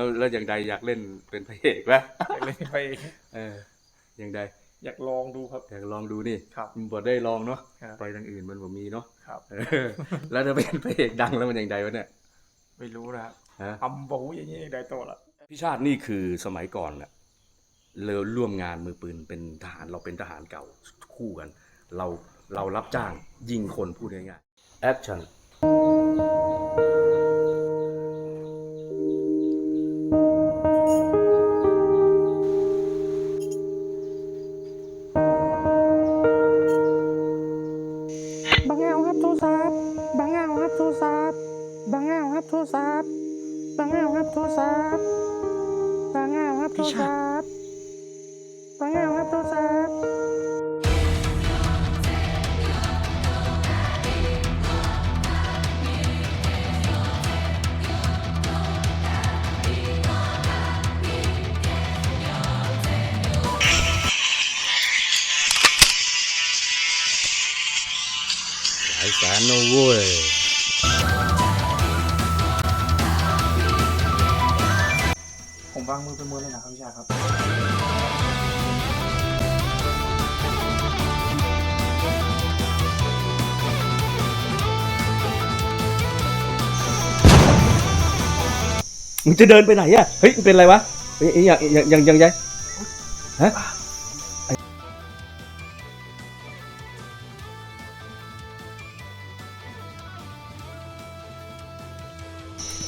แล้วแล้วอย่างใดอยากเล่นเป็นพระเอกไหมอยากเล่นไปเอออย่างใดอยากลองดูครับ อยากลองดูนี่ครับ มันบอได้ลองเนาะครับไปทางอื่นมันบ่มีเนาะครับเออแล้วถ้าเป็นพระเอกดังแล้วมันอย่างใดวะเนี่ยไม่รู้นะครับฮะ ทำบูอย่างนี้ได้โตละพี่ชาตินี่คือสมัยก่อนน่ะเราร่วมงานมือปืนเป็นทหารเราเป็นทหารเก่าคู่กัน เราเรารับจ้างยิงคนพูดง่ายๆแอคชั่น บางแงวครับโทรศัพท์บางแงวครับโทรศัพท์บางแงวครับโทรศัพท์บางแงวครับโทรศัพท์บางแงวครับโทรศัพท์ หลายแสนนะเว้ยผมวางมือเป็นมือเลยนะครับพี่ชายครับ มึงจะเดินไปไหนอะ เฮ้ยมึงเป็นอะไรวะเฮ้ยอย่างอย่างอย่างอย่างไงฮะ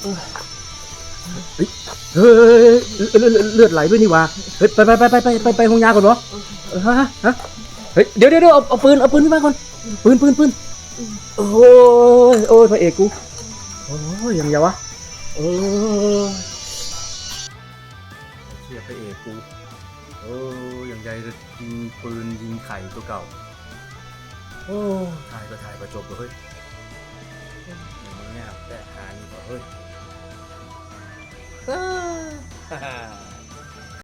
เฮ้ยเลือดไหลด้วยนี่วะเฮ้ยไปไปไปไปไปไปไปห้องยาก่อนเนาะฮะฮะเฮ้ยเดี๋ยวเดี๋ยวเอาเอาปืนเอาปืนขึ้นมาก่อนปืนปืนปืนโอ้ยโอ้ยพระเอกกูโอ้ยยังไงวะเออเชียพระเอกกูโอ้อย่างใหญ่จะยิงปืนยิงไข่ตัวเก่าโอ้ถ่ายก็ถ่ายก็จบเลย เ